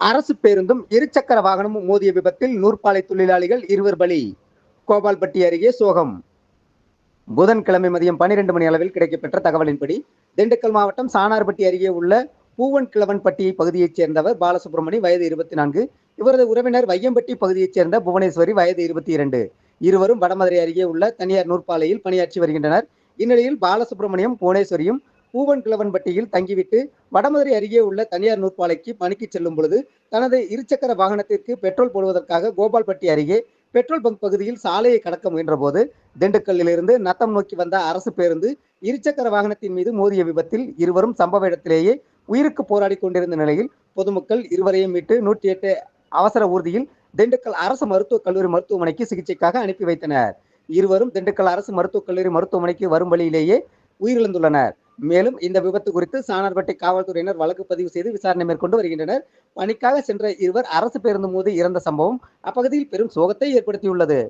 அரசு பேருந்தும் இருசக்கர வாகனமும் மோதிய விபத்தில் நூற்பாலை தொழிலாளிகள் இருவர் பலி. கோபால்பட்டி அருகே சோகம். புதன்கிழமை மதியம் பனிரெண்டு மணி அளவில் கிடைக்கப்பெற்ற தகவலின்படி திண்டுக்கல் மாவட்டம் சானார்பட்டி அருகே உள்ள பூவன் கிழவன்பட்டி பகுதியைச் சேர்ந்தவர் பாலசுப்ரமணி வயது இருபத்தி நான்கு இவரது உறவினர் வையம்பட்டி பகுதியைச் சேர்ந்த புவனேஸ்வரி வயது இருபத்தி இரண்டு இருவரும் வடமதுரை அருகே உள்ள தனியார் நூற்பாலையில் பணியாற்றி வருகின்றனர். இந்நிலையில் பாலசுப்ரமணியம் புவனேஸ்வரியும் பூவன் கிழவன்பட்டியில் தங்கிவிட்டு வடமதுரை அருகே உள்ள தனியார் நூற்பாலைக்கு பணிக்கு செல்லும் பொழுது தனது இருசக்கர வாகனத்திற்கு பெட்ரோல் போடுவதற்காக கோபால்பட்டி அருகே பெட்ரோல் பங்க் பகுதியில் சாலையை கடக்க முயன்றபோது திண்டுக்கல்லிலிருந்து நத்தம் நோக்கி வந்த அரசு பேருந்து இருசக்கர வாகனத்தின் மீது மோதிய விபத்தில் இருவரும் சம்பவ இடத்திலேயே உயிருக்கு போராடி கொண்டிருந்த நிலையில் பொதுமக்கள் இருவரையும் மீட்டு நூற்றி எட்டு அவசர ஊர்தியில் திண்டுக்கல் அரசு மருத்துவக் கல்லூரி மருத்துவமனைக்கு சிகிச்சைக்காக அனுப்பி வைத்தனர். இருவரும் திண்டுக்கல் அரசு மருத்துவக் கல்லூரி மருத்துவமனைக்கு வரும் வழியிலேயே உயிரிழந்துள்ளனர். மேலும் இந்த விபத்து குறித்து சாணார்பட்டை காவல்துறையினர் வழக்கு பதிவு செய்து விசாரணை மேற்கொண்டு வருகின்றனர். பணிக்காக சென்ற இருவர் அரசு பேருந்து மோதி இறந்த சம்பவம் அப்பகுதியில் பெரும் சோகத்தை ஏற்படுத்தியுள்ளது.